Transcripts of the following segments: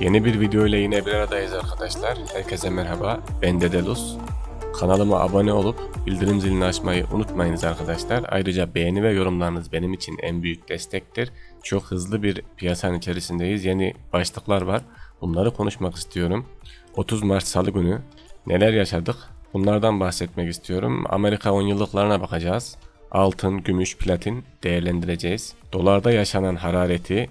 Yeni bir video ile yine bir aradayız arkadaşlar. Herkese merhaba. Ben Dedelus. Kanalıma abone olup bildirim zilini açmayı unutmayınız arkadaşlar. Ayrıca beğeni ve yorumlarınız benim için en büyük destektir. Çok hızlı bir piyasanın içerisindeyiz. Yeni başlıklar var. Bunları konuşmak istiyorum. 30 Mart Salı günü neler yaşadık? Bunlardan bahsetmek istiyorum. Amerika 10 yıllıklarına bakacağız. Altın, gümüş, platin değerlendireceğiz. Dolarda yaşanan harareti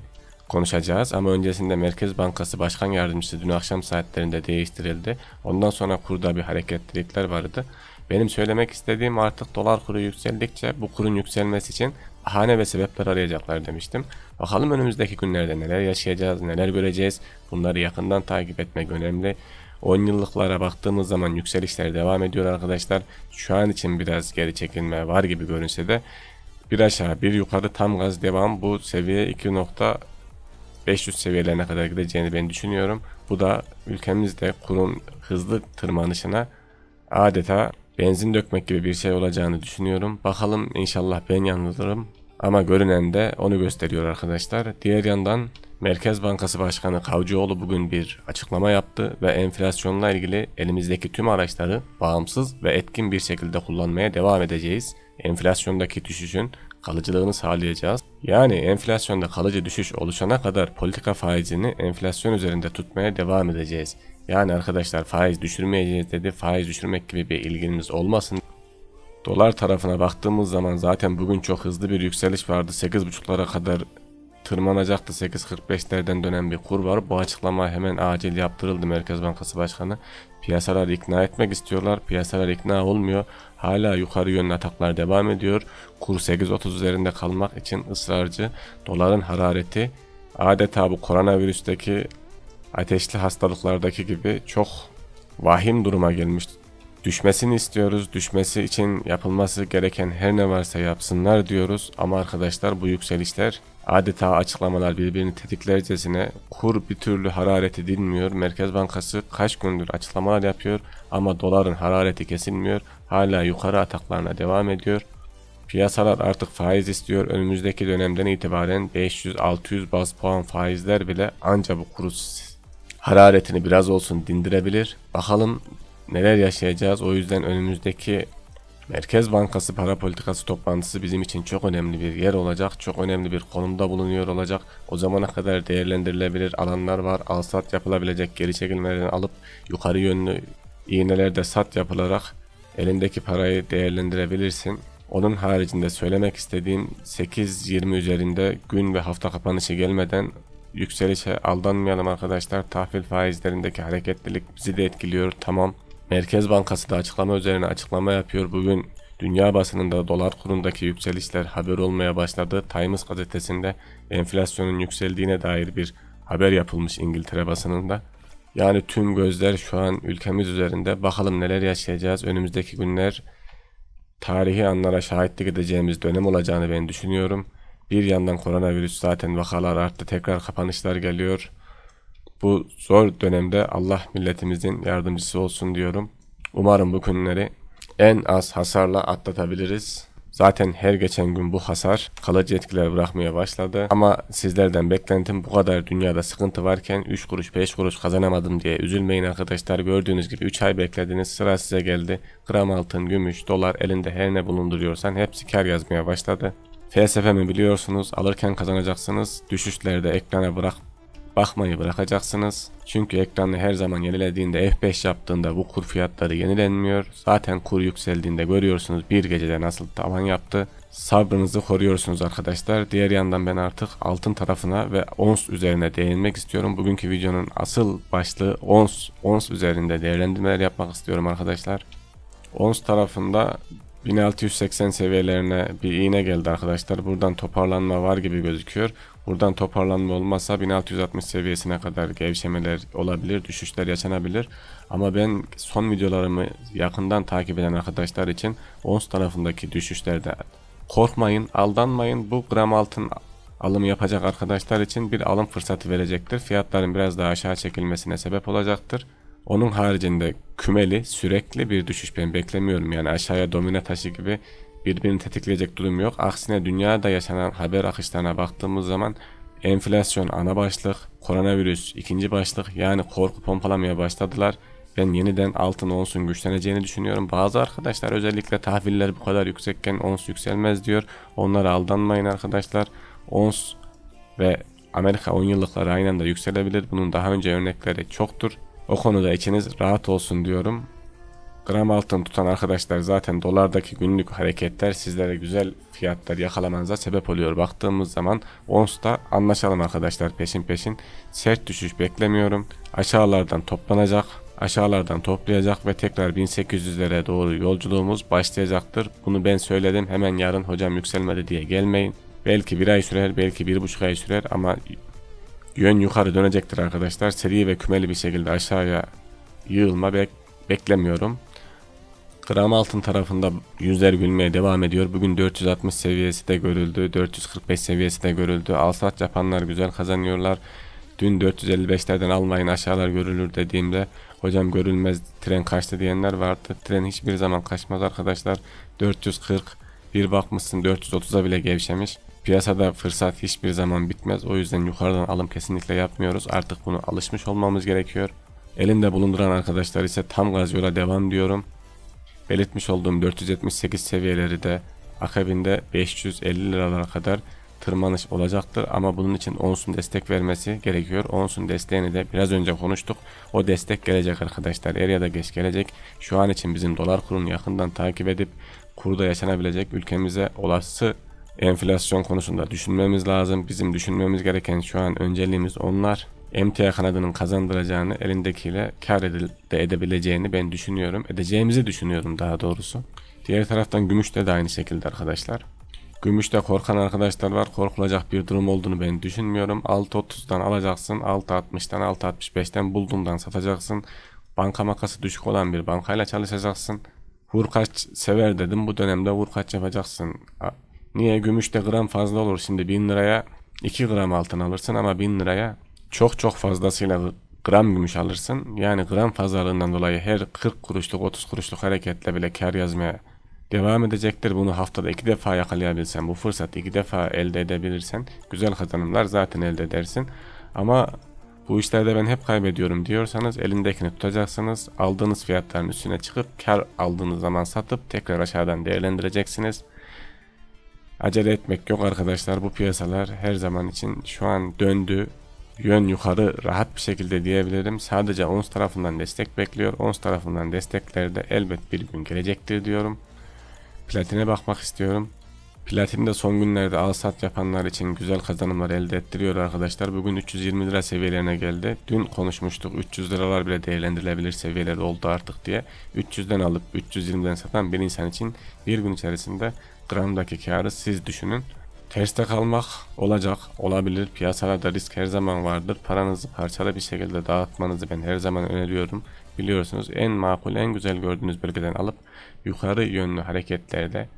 konuşacağız ama öncesinde Merkez Bankası Başkan Yardımcısı dün akşam saatlerinde değiştirildi. Ondan sonra kurda bir hareketlilikler vardı. Benim söylemek istediğim artık dolar kuru yükseldikçe bu kurun yükselmesi için bahane ve sebepler arayacaklar demiştim. Bakalım önümüzdeki günlerde neler yaşayacağız, neler göreceğiz. Bunları yakından takip etmek önemli. 10 yıllıklara baktığımız zaman yükselişler devam ediyor arkadaşlar. Şu an için biraz geri çekilme var gibi görünse de bir aşağı bir yukarı tam gaz devam. Bu seviye 2. 500 seviyelerine kadar gideceğini ben düşünüyorum. Bu da ülkemizde kurun hızlı tırmanışına adeta benzin dökmek gibi bir şey olacağını düşünüyorum. Bakalım inşallah ben yanılırım. Ama görünen de onu gösteriyor arkadaşlar. Diğer yandan Merkez Bankası Başkanı Kavcıoğlu bugün bir açıklama yaptı ve enflasyonla ilgili elimizdeki tüm araçları bağımsız ve etkin bir şekilde kullanmaya devam edeceğiz. Enflasyondaki düşüşün kalıcılığını sağlayacağız. Yani enflasyonda kalıcı düşüş oluşana kadar politika faizini enflasyon üzerinde tutmaya devam edeceğiz. Yani arkadaşlar faiz düşürmeyeceğiz dedi. Faiz düşürmek gibi bir ilginiz olmasın. Dolar tarafına baktığımız zaman zaten bugün çok hızlı bir yükseliş vardı. 8.5'lara kadar tırmanacaktı. 8.45'lerden dönen bir kur var. Bu açıklama hemen acil yaptırıldı Merkez Bankası Başkanı. Piyasaları ikna etmek istiyorlar. Piyasalar ikna olmuyor. Hala yukarı yönlü ataklar devam ediyor. Kur 8.30 üzerinde kalmak için ısrarcı. Doların harareti adeta bu koronavirüsteki ateşli hastalıklardaki gibi çok vahim duruma gelmiş. Düşmesini istiyoruz. Düşmesi için yapılması gereken her ne varsa yapsınlar diyoruz. Ama arkadaşlar bu yükselişler adeta açıklamalar birbirini tetiklercesine kur bir türlü harareti dinmiyor. Merkez Bankası kaç gündür açıklamalar yapıyor ama doların harareti kesilmiyor. Hala yukarı ataklarına devam ediyor. Piyasalar artık faiz istiyor. Önümüzdeki dönemden itibaren 500-600 baz puan faizler bile anca bu kuru hararetini biraz olsun dindirebilir. Bakalım neler yaşayacağız. O yüzden önümüzdeki Merkez Bankası para politikası toplantısı bizim için çok önemli bir yer olacak. Çok önemli bir konumda bulunuyor olacak. O zamana kadar değerlendirilebilir alanlar var. Al sat yapılabilecek geri çekilmelerini alıp yukarı yönlü iğnelerde sat yapılarak elindeki parayı değerlendirebilirsin. Onun haricinde söylemek istediğim 8-20 üzerinde gün ve hafta kapanışı gelmeden yükselişe aldanmayalım arkadaşlar. Tahvil faizlerindeki hareketlilik bizi de etkiliyor. Tamam Merkez Bankası da açıklama üzerine açıklama yapıyor. Bugün dünya basınında dolar kurundaki yükselişler haber olmaya başladı. Times gazetesinde enflasyonun yükseldiğine dair bir haber yapılmış İngiltere basınında. Yani tüm gözler şu an ülkemiz üzerinde. Bakalım neler yaşayacağız. Önümüzdeki günler tarihi anlara şahitlik edeceğimiz dönem olacağını ben düşünüyorum. Bir yandan koronavirüs zaten vakalar arttı. Tekrar kapanışlar geliyor. Bu zor dönemde Allah milletimizin yardımcısı olsun diyorum. Umarım bu günleri en az hasarla atlatabiliriz. Zaten her geçen gün bu hasar kalıcı etkiler bırakmaya başladı. Ama sizlerden beklentim bu kadar dünyada sıkıntı varken 3 kuruş 5 kuruş kazanamadım diye üzülmeyin arkadaşlar. Gördüğünüz gibi 3 ay beklediniz sıra size geldi. Gram altın, gümüş, dolar elinde her ne bulunduruyorsan hepsi kar yazmaya başladı. Felsefemi biliyorsunuz alırken kazanacaksınız. Düşüşlerde ekrana bırak bakmayı bırakacaksınız. Çünkü ekranı her zaman yenilediğinde F5 yaptığında bu kur fiyatları yenilenmiyor. Zaten kur yükseldiğinde görüyorsunuz bir gecede nasıl tavan yaptı. Sabrınızı koruyorsunuz arkadaşlar. Diğer yandan ben artık altın tarafına ve ons üzerine değinmek istiyorum. Bugünkü videonun asıl başlığı ons, ons üzerinde değerlendirmeler yapmak istiyorum arkadaşlar. Ons tarafında 1680 seviyelerine bir iğne geldi arkadaşlar. Buradan toparlanma var gibi gözüküyor. Buradan toparlanma olmazsa 1660 seviyesine kadar gevşemeler olabilir, düşüşler yaşanabilir. Ama ben son videolarımı yakından takip eden arkadaşlar için ons tarafındaki düşüşlerde korkmayın, aldanmayın. Bu gram altın alım yapacak arkadaşlar için bir alım fırsatı verecektir. Fiyatların biraz daha aşağı çekilmesine sebep olacaktır. Onun haricinde kümeli sürekli bir düşüş ben beklemiyorum. Yani aşağıya domine taşı gibi birbirini tetikleyecek durum yok. Aksine dünyada yaşanan haber akışlarına baktığımız zaman Enflasyon ana başlık, koronavirüs ikinci başlık yani korku pompalamaya başladılar. Ben yeniden altın onsun güçleneceğini düşünüyorum. Bazı arkadaşlar özellikle tahviller bu kadar yüksekken ons yükselmez diyor. Onlara aldanmayın arkadaşlar. Ons ve Amerika 10 yıllıkları aynı anda yükselebilir. Bunun daha önce örnekleri çoktur. O konuda içiniz rahat olsun diyorum. Gram altın tutan arkadaşlar zaten dolardaki günlük hareketler sizlere güzel fiyatlar yakalamanıza sebep oluyor. Baktığımız zaman ONS'ta anlaşalım arkadaşlar peşin peşin. Sert düşüş beklemiyorum. Aşağılardan toplanacak. Aşağılardan toplayacak ve tekrar 1800'lere doğru yolculuğumuz başlayacaktır. Bunu ben söyledim. Hemen yarın hocam yükselmedi diye gelmeyin. Belki bir ay sürer, belki bir buçuk ay sürer ama yön yukarı dönecektir arkadaşlar. Seri ve kümeli bir şekilde aşağıya yığılma bek beklemiyorum. Gram altın tarafında yüzler gülmeye devam ediyor. Bugün 460 seviyesi de görüldü. 445 seviyesi de görüldü. Alsat yapanlar güzel kazanıyorlar. Dün 455'lerden almayın aşağılar görülür dediğimde hocam görülmez tren kaçtı diyenler vardı. Tren hiçbir zaman kaçmaz arkadaşlar. 440 bir bakmışsın 430'a bile gevşemiş. Piyasada fırsat hiçbir zaman bitmez. O yüzden yukarıdan alım kesinlikle yapmıyoruz. Artık bunu alışmış olmamız gerekiyor. Elimde bulunduran arkadaşlar ise tam gaz yola devam diyorum. Belirtmiş olduğum 478 seviyeleri de akabinde 550 liralara kadar tırmanış olacaktır ama bunun için onsun destek vermesi gerekiyor. Onsun desteğini de biraz önce konuştuk. O destek gelecek arkadaşlar. Er ya da geç gelecek. Şu an için bizim dolar kurunu yakından takip edip kurda yaşanabilecek ülkemize olası enflasyon konusunda düşünmemiz lazım. Bizim düşünmemiz gereken şu an önceliğimiz onlar. MTA kanadının kazandıracağını elindekiyle kar elde edebileceğini ben düşünüyorum. Edeceğimizi düşünüyorum daha doğrusu. Diğer taraftan gümüşte de aynı şekilde arkadaşlar. Gümüşte korkan arkadaşlar var. Korkulacak bir durum olduğunu ben düşünmüyorum. 6.30'dan alacaksın. 6.60'dan 6.65'ten bulduğundan satacaksın. Banka makası düşük olan bir bankayla çalışacaksın. Vurkaç sever dedim. Bu dönemde vurkaç yapacaksın. Niye? Gümüşte gram fazla olur. Şimdi 1000 liraya 2 gram altın alırsın ama 1000 liraya çok çok fazlasıyla gram gümüş alırsın. Yani gram fazlalığından dolayı her 40 kuruşluk 30 kuruşluk hareketle bile kar yazmaya devam edecektir. Bunu haftada iki defa yakalayabilsen, bu fırsatı iki defa elde edebilirsen güzel kazanımlar zaten elde edersin. Ama bu işlerde ben hep kaybediyorum diyorsanız elindekini tutacaksınız. Aldığınız fiyatların üstüne çıkıp kar aldığınız zaman satıp tekrar aşağıdan değerlendireceksiniz. Acele etmek yok arkadaşlar. Bu piyasalar her zaman için şu an döndü. Yön yukarı rahat bir şekilde diyebilirim. Sadece ons tarafından destek bekliyor. Ons tarafından desteklerde elbet bir gün gelecektir diyorum. Platine bakmak istiyorum. Platin de son günlerde al sat yapanlar için güzel kazanımlar elde ettiriyor arkadaşlar. Bugün 320 lira seviyelerine geldi. Dün konuşmuştuk 300 liralar bile değerlendirilebilir seviyeler oldu artık diye. 300'den alıp 320'den satan bir insan için bir gün içerisinde gramdaki karı siz düşünün. Terste kalmak olacak, olabilir. Piyasalarda risk her zaman vardır. Paranızı parçalı bir şekilde dağıtmanızı ben her zaman öneriyorum. Biliyorsunuz en makul, en güzel gördüğünüz bölgeden alıp yukarı yönlü hareketlerde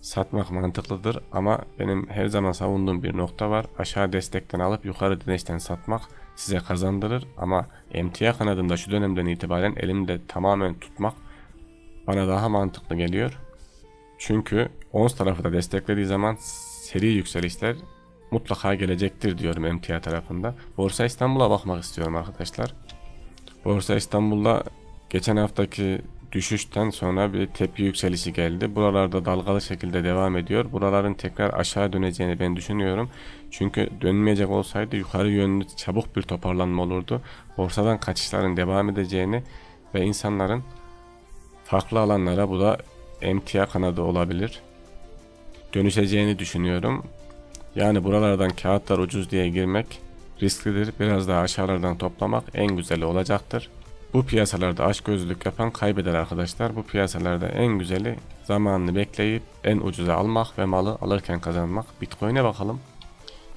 satmak mantıklıdır. Ama benim her zaman savunduğum bir nokta var. Aşağı destekten alıp yukarı dirençten satmak size kazandırır. Ama emtia kanadında şu dönemden itibaren elimde tamamen tutmak bana daha mantıklı geliyor. Çünkü ons tarafı da desteklediği zaman seri yükselişler mutlaka gelecektir diyorum emtia tarafında. Borsa İstanbul'a bakmak istiyorum arkadaşlar. Borsa İstanbul'da geçen haftaki düşüşten sonra bir tepki yükselişi geldi. Buralarda dalgalı şekilde devam ediyor. Buraların tekrar aşağı döneceğini ben düşünüyorum. Çünkü dönmeyecek olsaydı yukarı yönlü çabuk bir toparlanma olurdu. Borsadan kaçışların devam edeceğini ve insanların farklı alanlara bu da emtia kanadı olabilir. Dönüşeceğini düşünüyorum. Yani buralardan kağıtlar ucuz diye girmek risklidir. Biraz daha aşağılardan toplamak en güzeli olacaktır. Bu piyasalarda aç gözlülük yapan kaybeder arkadaşlar. Bu piyasalarda en güzeli zamanını bekleyip en ucuza almak ve malı alırken kazanmak. Bitcoin'e bakalım.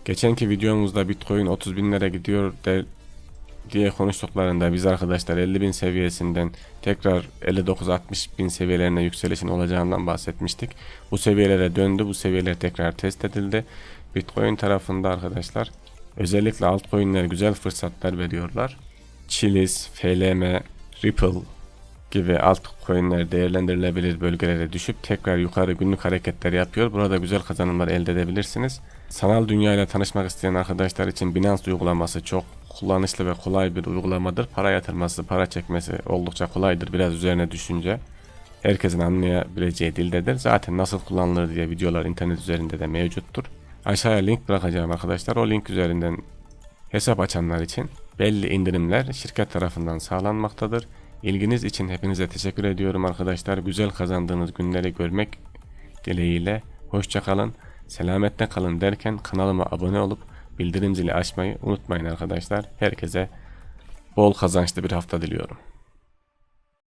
Geçenki videomuzda Bitcoin 30 binlere gidiyor de, diye konuştuklarında biz arkadaşlar 50 bin seviyesinden tekrar 59-60 bin seviyelerine yükselişin olacağından bahsetmiştik. Bu seviyelere döndü. Bu seviyeler tekrar test edildi. Bitcoin tarafında arkadaşlar özellikle altcoin'ler güzel fırsatlar veriyorlar. Chiliz, FLM, Ripple gibi altcoin'ler değerlendirilebilir bölgelere düşüp tekrar yukarı günlük hareketler yapıyor. Burada güzel kazanımlar elde edebilirsiniz. Sanal dünya ile tanışmak isteyen arkadaşlar için Binance uygulaması çok kullanışlı ve kolay bir uygulamadır. Para yatırması, para çekmesi oldukça kolaydır biraz üzerine düşünce. Herkesin anlayabileceği dildedir. Zaten nasıl kullanılır diye videolar internet üzerinde de mevcuttur. Aşağıya link bırakacağım arkadaşlar. O link üzerinden hesap açanlar için belli indirimler şirket tarafından sağlanmaktadır. İlginiz için hepinize teşekkür ediyorum arkadaşlar. Güzel kazandığınız günleri görmek dileğiyle. Hoşça kalın, selametle kalın derken kanalıma abone olup bildirim zili açmayı unutmayın arkadaşlar. Herkese bol kazançlı bir hafta diliyorum.